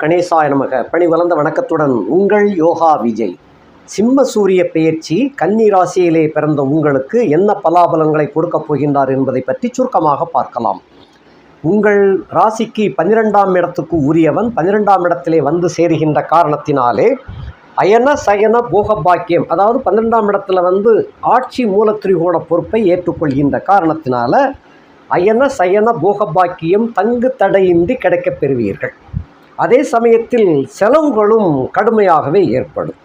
கணேசாய நமக. பணி வளர்ந்த வணக்கத்துடன் உங்கள் யோகா விஜய். சிம்ம சூரிய பெயர்ச்சி கன்னி ராசியிலே பிறந்த உங்களுக்கு என்ன பலாபலங்களை கொடுக்கப் போகின்றார் என்பதை பற்றி சுருக்கமாக பார்க்கலாம். உங்கள் ராசிக்கு பன்னிரெண்டாம் இடத்துக்கு உரியவன் பன்னிரெண்டாம் இடத்திலே வந்து சேருகின்ற காரணத்தினாலே அயன சயன போக பாக்கியம் அதாவது பன்னிரெண்டாம் இடத்துல வந்து ஆட்சி மூலத்திரிகோண பொறுப்பை ஏற்றுக்கொள்கின்ற காரணத்தினால அயன சயன போக பாக்கியம் தங்கு தடையின்றி கிடைக்கப் பெறுவீர்கள். அதே சமயத்தில் செலவுகளும் கடுமையாகவே ஏற்படும்.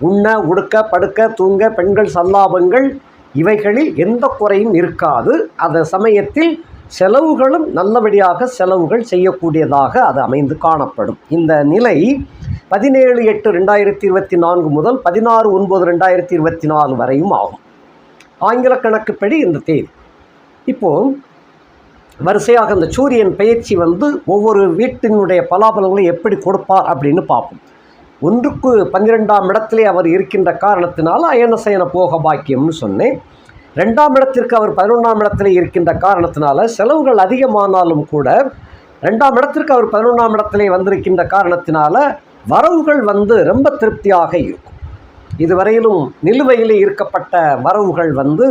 உண்ண உடுக்க படுக்க தூங்க பெண்கள் சல்லாபங்கள் இவைகளில் எந்த குறையும் இருக்காது. அந்த சமயத்தில் செலவுகளும் நல்லபடியாக செலவுகள் செய்யக்கூடியதாக அது அமைந்து காணப்படும். இந்த நிலை பதினேழு எட்டு ரெண்டாயிரத்தி இருபத்தி நான்கு முதல் பதினாறு ஒன்பது ரெண்டாயிரத்தி இருபத்தி நாலு வரையும் ஆகும். ஆங்கில கணக்குப்படி இந்த தேதி. இப்போது வரிசையாக அந்த சூரியன் பயிற்சி வந்து ஒவ்வொரு வீட்டினுடைய பலாபலங்களை எப்படி கொடுப்பார் அப்படின்னு பார்ப்போம். ஒன்றுக்கு பன்னிரெண்டாம் இடத்திலே அவர் இருக்கின்ற காரணத்தினால அயனசயன போக பாக்கியம்னு சொன்னேன். ரெண்டாம் இடத்திற்கு அவர் பதினொன்றாம் இடத்துல இருக்கின்ற காரணத்தினால செலவுகள் அதிகமானாலும் கூட ரெண்டாம் இடத்திற்கு அவர் பதினொன்றாம் இடத்திலே வந்திருக்கின்ற காரணத்தினால வரவுகள் வந்து ரொம்ப திருப்தியாக இருக்கும். இதுவரையிலும் நிலுவையிலே இருக்கப்பட்ட வரவுகள் வந்து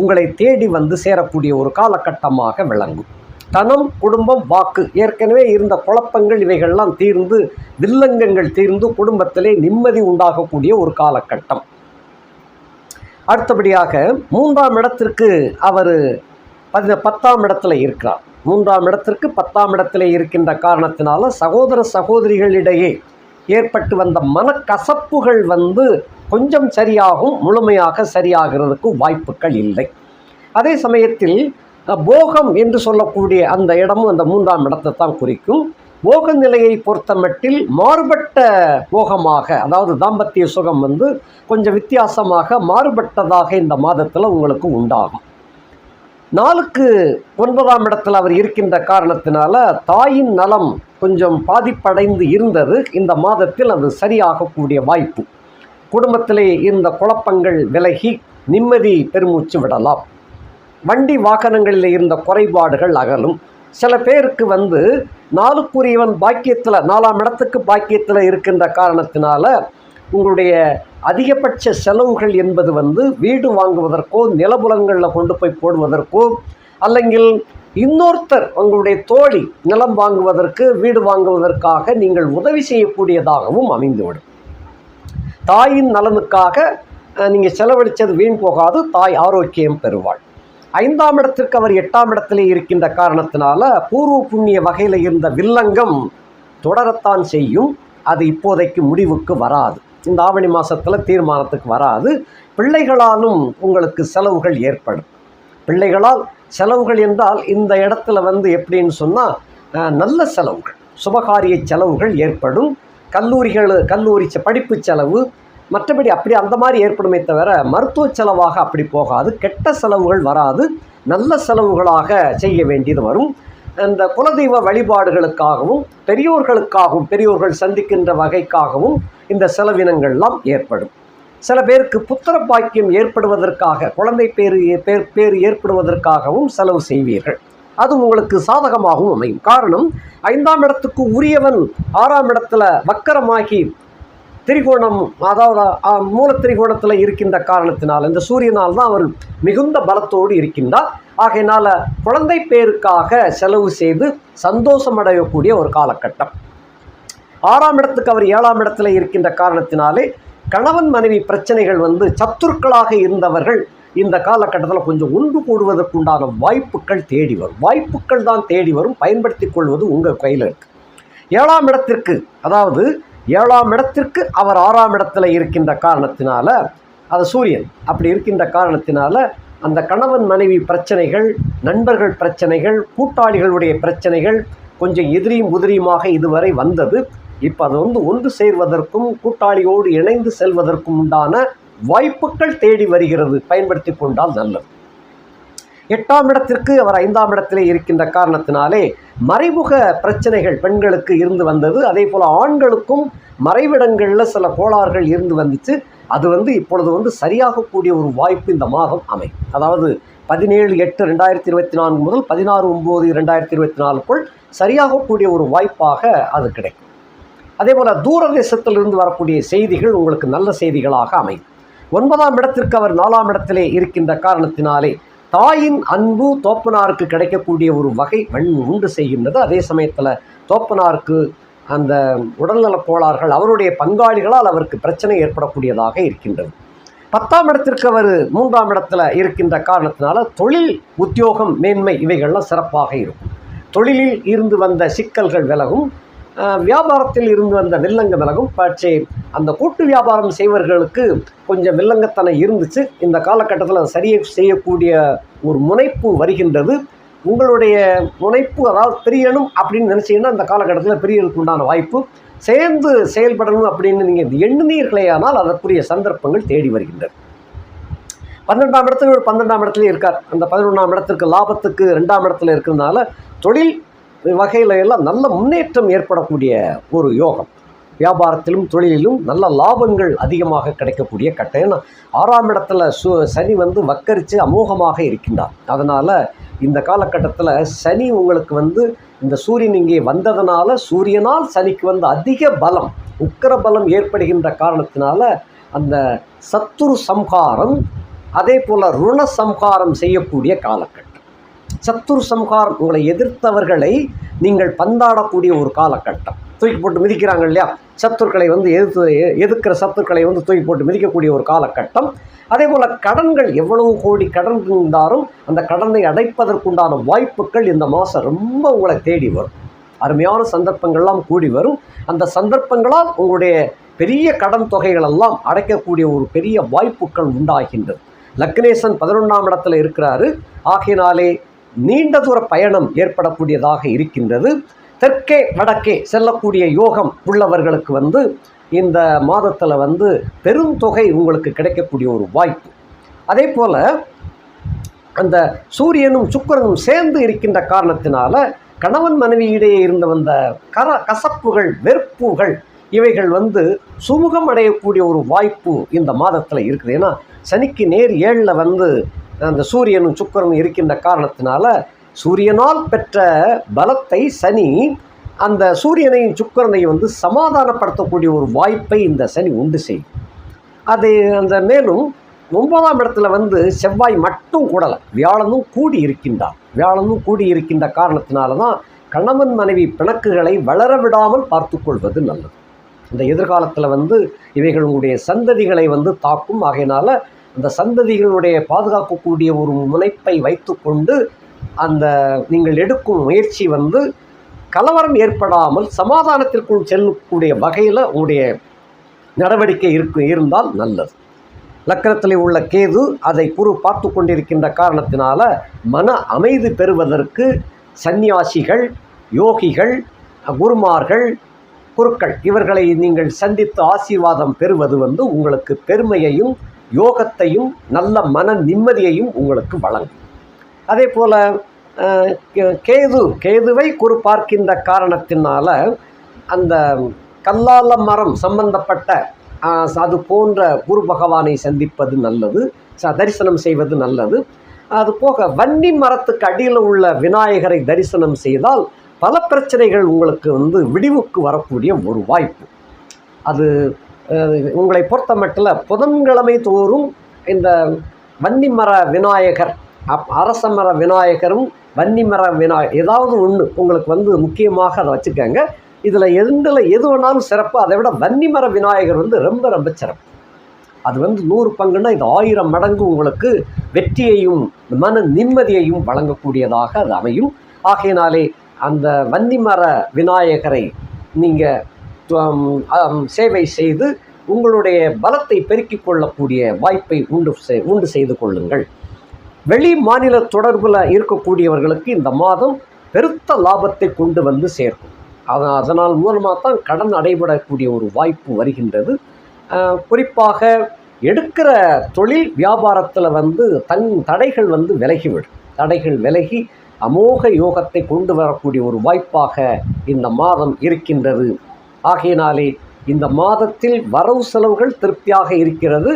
உங்களை தேடி வந்து சேரக்கூடிய ஒரு காலகட்டமாக விளங்கும். தனம் குடும்பம் வாக்கு ஏற்கனவே இருந்த குழப்பங்கள் இவைகள்லாம் தீர்ந்து வில்லங்கங்கள் தீர்ந்து குடும்பத்திலே நிம்மதி உண்டாகக்கூடிய ஒரு காலகட்டம். அடுத்தபடியாக மூன்றாம் இடத்திற்கு அவர் பதி பத்தாம் இடத்துல இருக்கிறார். மூன்றாம் இடத்திற்கு பத்தாம் இடத்துல இருக்கின்ற காரணத்தினால சகோதர சகோதரிகளிடையே ஏற்பட்டு வந்த மனக்கசப்புகள் வந்து கொஞ்சம் சரியாகும் முழுமையாக சரியாகிறதுக்கு வாய்ப்புகள் இல்லை. அதே சமயத்தில் போகம் என்று சொல்லக்கூடிய அந்த இடமும் அந்த மூன்றாம் இடத்தை தான் குறிக்கும். போக நிலையை பொறுத்தமட்டில் மாறுபட்ட போகமாக அதாவது தாம்பத்திய சுகம் வந்து கொஞ்சம் வித்தியாசமாக மாறுபட்டதாக இந்த மாதத்தில் உங்களுக்கு உண்டாகும். நாளுக்கு ஒன்பதாம் இடத்தில் அவர் இருக்கின்ற காரணத்தினால தாயின் நலம் கொஞ்சம் பாதிப்படைந்து இருந்தது. இந்த மாதத்தில் அது சரியாகக்கூடிய வாய்ப்பு. குடும்பத்திலே இருந்த குழப்பங்கள் விலகி நிம்மதி பெருமூச்சு விடலாம். வண்டி வாகனங்களில் இருந்த குறைபாடுகள் அகலும். சில பேருக்கு வந்து நாளுக்குரியவன் பாக்கியத்தில் நாலாம் இடத்துக்கு பாக்கியத்தில் இருக்கின்ற காரணத்தினால உங்களுடைய அதிகபட்ச செலவுகள் என்பது வந்து வீடு வாங்குவதற்கோ நிலபுலங்களில் கொண்டு போய் போடுவதற்கோ அல்லங்கில் இன்னொருத்தர் உங்களுடைய தோழி நிலம் வாங்குவதற்கு வீடு வாங்குவதற்காக நீங்கள் உதவி செய்யக்கூடியதாகவும் அமைந்துவிடும். தாயின் நலனுக்காக நீங்கள் செலவழித்தது வீண் போகாது தாய் ஆரோக்கியம் பெறுவாள். ஐந்தாம் இடத்திற்கு அவர் எட்டாம் இடத்திலே இருக்கின்ற காரணத்தினால பூர்வ புண்ணிய வகையில் இருந்த வில்லங்கம் தொடரத்தான் செய்யும். அது இப்போதைக்கு முடிவுக்கு வராது. இந்த ஆவணி மாதத்தில் தீர்மானத்துக்கு வராது. பிள்ளைகளாலும் உங்களுக்கு செலவுகள் ஏற்படும். பிள்ளைகளால் செலவுகள் என்றால் இந்த இடத்துல வந்து எப்படின்னு சொன்னால் நல்ல செலவுகள் சுபகாரிய செலவுகள் ஏற்படும். கல்லூரிகள் கல்லூரி செ- படிப்பு செலவு மற்றபடி அப்படி அந்த மாதிரி ஏற்படுமே தவிர மருத்துவ செலவாக அப்படி போகாது. கெட்ட செலவுகள் வராது. நல்ல செலவுகளாக செய்ய வேண்டியது வரும். அந்த குலதெய்வ வழிபாடுகளுக்காகவும் பெரியோர்களுக்காகவும் பெரியோர்கள் சந்திக்கின்ற வகைக்காகவும் இந்த செலவினங்கள்லாம் ஏற்படும். சில பேருக்கு புத்திர பாக்கியம் ஏற்படுவதற்காக குழந்தை பேர் பேர் பேர் ஏற்படுவதற்காகவும் செலவு செய்வீர்கள். அது உங்களுக்கு சாதகமாகவும் அமையும். காரணம் ஐந்தாம் இடத்துக்கு உரியவன் ஆறாம் இடத்துல வக்கரமாகி திரிகோணம் அதாவது மூல திரிகோணத்தில் இருக்கின்ற காரணத்தினால் இந்த சூரியனால் தான் அவர் மிகுந்த பலத்தோடு இருக்கின்றார் ஆகையினால் குழந்தை பேருக்காக செலவு செய்து சந்தோஷம் அடையக்கூடிய ஒரு காலகட்டம். ஆறாம் இடத்துக்கு அவர் ஏழாம் இடத்துல இருக்கின்ற காரணத்தினாலே கணவன் மனைவி பிரச்சனைகள் வந்து சத்துருக்களாக இருந்தவர்கள் இந்த காலகட்டத்தில் கொஞ்சம் ஒன்று கூடுவதற்குண்டான வாய்ப்புகள் தேடி வரும். வாய்ப்புகள் தான் தேடி வரும். பயன்படுத்தி கொள்வது உங்கள் கையில் இருக்கு. ஏழாம் இடத்திற்கு அதாவது ஏழாம் இடத்திற்கு அவர் ஆறாம் இடத்துல இருக்கின்ற காரணத்தினால அது சூரியன் அப்படி இருக்கின்ற காரணத்தினால அந்த கணவன் மனைவி பிரச்சனைகள் நண்பர்கள் பிரச்சனைகள் கூட்டாளிகளுடைய பிரச்சனைகள் கொஞ்சம் எதிரியும் உதிரியுமாக இதுவரை வந்தது. இப்போ அது வந்து ஒன்று சேர்வதற்கும் கூட்டாளியோடு இணைந்து செல்வதற்கும் உண்டான வாய்ப்புகள் தேடி வருகிறது. பயன்படுத்தி கொண்டால் நல்லது. எட்டாம் இடத்திற்கு அவர் ஐந்தாம் இடத்திலே இருக்கின்ற காரணத்தினாலே மறைமுக பிரச்சனைகள் பெண்களுக்கு இருந்து வந்தது. அதே போல் ஆண்களுக்கும் மறைவிடங்களில் சில கோளாறுகள் இருந்து வந்துச்சு. அது வந்து இப்பொழுது வந்து சரியாகக்கூடிய ஒரு வாய்ப்பு இந்த மாதம் அமையும். அதாவது பதினேழு எட்டு ரெண்டாயிரத்தி இருபத்தி நான்கு முதல் பதினாறு ஒம்பது ரெண்டாயிரத்தி இருபத்தி நாலுக்குள் சரியாகக்கூடிய ஒரு வாய்ப்பாக அது கிடைக்கும். அதே போல் தூரதேசத்திலிருந்து வரக்கூடிய செய்திகள் உங்களுக்கு நல்ல செய்திகளாக அமையும். ஒன்பதாம் இடத்திற்கு அவர் நாலாம் இடத்திலே இருக்கின்ற காரணத்தினாலே தாயின் அன்பு தோப்பனாருக்கு கிடைக்கக்கூடிய ஒரு வகை வன் உண்டு செய்கின்றது. அதே சமயத்தில் தோப்பனாருக்கு அந்த உடல்நலக் கோளாறுகள் அவருடைய பங்காளிகளால் அவருக்கு பிரச்சனை ஏற்படக்கூடியதாக இருக்கின்றது. பத்தாம் இடத்திற்கு அவர் மூன்றாம் இடத்துல இருக்கின்ற காரணத்தினால தொழில் உத்தியோகம் மேன்மை இவைகள்லாம் சிறப்பாக இருக்கும். தொழிலில் இருந்து வந்த சிக்கல்கள் விலகும். வியாபாரத்தில் இருந்து வந்த வில்லங்க விலகும் பட்சே அந்த கூட்டு வியாபாரம் செய்வர்களுக்கு கொஞ்சம் வில்லங்கத்தனை இருந்துச்சு. இந்த காலகட்டத்தில் சரியை செய்யக்கூடிய ஒரு முனைப்பு வருகின்றது. உங்களுடைய முனைப்பு அதாவது பிரியணும் அப்படின்னு நினச்சிங்கன்னா இந்த காலகட்டத்தில் பிரியறதுக்கு உண்டான வாய்ப்பு. சேர்ந்து செயல்படணும் அப்படின்னு நீங்கள் எண்ணுனீர்களேயானால் அதற்குரிய சந்தர்ப்பங்கள் தேடி வருகின்றன. பன்னெண்டாம் இடத்துல ஒரு பன்னெண்டாம் இடத்துல இருக்கார். அந்த பதினொன்றாம் இடத்துக்கு லாபத்துக்கு ரெண்டாம் இடத்துல இருக்கிறதுனால தொழில் வகையில எல்லாம் நல்ல முன்னேற்றம் ஏற்படக்கூடிய ஒரு யோகம். வியாபாரத்திலும் தொழிலிலும் நல்ல லாபங்கள் அதிகமாக கிடைக்கக்கூடிய கட்டம் ஏன்னா ஆறாம் இடத்துல சு சனி வந்து வக்கரித்து அமோகமாக இருக்கின்றார். அதனால் இந்த காலகட்டத்தில் சனி உங்களுக்கு வந்து இந்த சூரியன் இங்கே வந்ததுனால சூரியனால் சனிக்கு வந்து அதிக பலம் உக்கிர பலம் ஏற்படுகின்ற காரணத்தினால அந்த சத்துரு சம்ஹாரம் அதே போல் ருண சம்ஹாரம் செய்யக்கூடிய காலகட்டம். சத்துர் சம்ஹாரம் உங்களை எதிர்த்தவர்களை நீங்கள் பந்தாடக்கூடிய ஒரு காலகட்டம். தூக்கி போட்டு மிதிக்கிறாங்க இல்லையா? சத்துருக்களை வந்து எதிர்த்து எதிர்க்கிற சத்துருக்களை வந்து தூக்கி போட்டு மிதிக்கக்கூடிய ஒரு காலகட்டம். அதே போல் கடன்கள் எவ்வளவு கோடி கடன் இருந்தாலும் அந்த கடனை அடைப்பதற்குண்டான வாய்ப்புகள் இந்த மாதம் ரொம்ப உங்களை தேடி வரும். அருமையான சந்தர்ப்பங்கள்லாம் கூடி வரும். அந்த சந்தர்ப்பங்களால் உங்களுடைய பெரிய கடன் தொகைகளெல்லாம் அடைக்கக்கூடிய ஒரு பெரிய வாய்ப்புகள் உண்டாகின்றது. லக்னேசன் பதினொன்றாம் இடத்துல இருக்கிறாரு. ஆகையினாலே நீண்ட தூர பயணம் ஏற்படக்கூடியதாக இருக்கின்றது. தெற்கே வடக்கே செல்லக்கூடிய யோகம் உள்ளவர்களுக்கு வந்து இந்த மாதத்தில் வந்து பெரும் தொகை உங்களுக்கு கிடைக்கக்கூடிய ஒரு வாய்ப்பு. அதே போல் அந்த சூரியனும் சுக்கிரனும் சேர்ந்து இருக்கின்ற காரணத்தினால கணவன் மனைவியிடையே இருந்த வந்த கர கசப்புகள் வெறுப்புகள் இவைகள் வந்து சுமூகம் அடையக்கூடிய ஒரு வாய்ப்பு இந்த மாதத்தில் இருக்குது. ஏன்னா சனிக்கு நேர் ஏழில் வந்து அந்த சூரியனும் சுக்கரனும் இருக்கின்ற காரணத்தினால சூரியனால் பெற்ற பலத்தை சனி அந்த சூரியனையும் சுக்கரனையும் வந்து சமாதானப்படுத்தக்கூடிய ஒரு வாய்ப்பை இந்த சனி உண்டு செய்யும். அது அந்த மேலும் ஒன்பதாம் இடத்துல வந்து செவ்வாய் மட்டும் கூடலை வியாழனும் கூடி இருக்கின்றார் வியாழனும் கூடி இருக்கின்ற காரணத்தினால தான் கணவன் மனைவி பிணக்குகளை வளர விடாமல் பார்த்து கொள்வது நல்லது. இந்த எதிர்காலத்தில் வந்து இவைகள் உங்களுடைய சந்ததிகளை வந்து தாக்கும். ஆகையினால அந்த சந்ததிகளுடைய பாதுகாக்கக்கூடிய ஒரு முனைப்பை வைத்துக்கொண்டு அந்த நீங்கள் எடுக்கும் முயற்சி வந்து கலவரம் ஏற்படாமல் சமாதானத்திற்குள் செல்லக்கூடிய வகையில் உங்களுடைய நடவடிக்கை இருக்கு இருந்தால் நல்லது. லக்கணத்தில் உள்ள கேது அதை குரு பார்த்து கொண்டிருக்கின்ற காரணத்தினால மன அமைதி பெறுவதற்கு சந்நியாசிகள் யோகிகள் குருமார்கள் குருக்கள் இவர்களை நீங்கள் சந்தித்து ஆசீர்வாதம் பெறுவது வந்து உங்களுக்கு பெருமையையும் யோகத்தையும் நல்ல மன நிம்மதியையும் உங்களுக்கு வழங்கும். அதே போல் கேது கேதுவை குரு பார்க்கின்ற காரணத்தினால அந்த கல்லால மரம் சம்பந்தப்பட்ட அது போன்ற குரு பகவானை சந்திப்பது நல்லது ச- தரிசனம் செய்வது நல்லது. அது போக வன்னி மரத்துக்கு அடியில் உள்ள விநாயகரை தரிசனம் செய்தால் பல பிரச்சனைகள் உங்களுக்கு வந்து விடிவுக்கு வரக்கூடிய ஒரு வாய்ப்பு. அது உங்களை பொறுத்த மட்டில் புதன்கிழமை தோறும் இந்த வன்னிமர விநாயகர் அப் அரசமர விநாயகரும் வன்னிமர விநாயகர் ஏதாவது ஒன்று உங்களுக்கு வந்து முக்கியமாக அதை வச்சுக்கோங்க இதில் எந்தில் எது வேணாலும் சிறப்பு அதை விட வன்னிமர விநாயகர் வந்து ரொம்ப ரொம்ப சிறப்பு. அது வந்து நூறு பங்குன்னா இது ஆயிரம் மடங்கு உங்களுக்கு வெற்றியையும் மன நிம்மதியையும் வழங்கக்கூடியதாக அது அமையும். ஆகையினாலே அந்த வன்னிமர விநாயகரை நீங்கள் சேவை செய்து உங்களுடைய பலத்தை பெருக்கிக் கொள்ளக்கூடிய வாய்ப்பை உண்டு உண்டு செய்து கொள்ளுங்கள். வெளி மாநில தொடர்பில் இருக்கக்கூடியவர்களுக்கு இந்த மாதம் பெருத்த லாபத்தை கொண்டு வந்து சேர்க்கும். அத அதனால் மூலமாக தான் கடன் அடைபடக்கூடிய ஒரு வாய்ப்பு வருகின்றது. குறிப்பாக எடுக்கிற தொழில் வியாபாரத்தில் வந்து தன் தடைகள் வந்து விலகிவிடும். தடைகள் விலகி அமோக யோகத்தை கொண்டு வரக்கூடிய ஒரு வாய்ப்பாக இந்த மாதம் இருக்கின்றது. ஆகையினாலே இந்த மாதத்தில் வரவு செலவுகள் திருப்தியாக இருக்கிறது.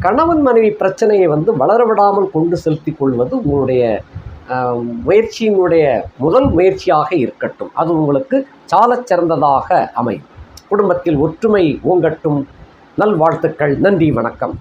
கணவன் மனைவி பிரச்சனையை வந்து வளர விடாமல் கொண்டு செலுத்தி கொள்வது உங்களுடைய முயற்சியினுடைய முதல் முயற்சியாக இருக்கட்டும். அது உங்களுக்கு சாலச் சிறந்ததாக அமையும். குடும்பத்தில் ஒற்றுமை ஓங்கட்டும். நல்வாழ்த்துக்கள். நன்றி. வணக்கம்.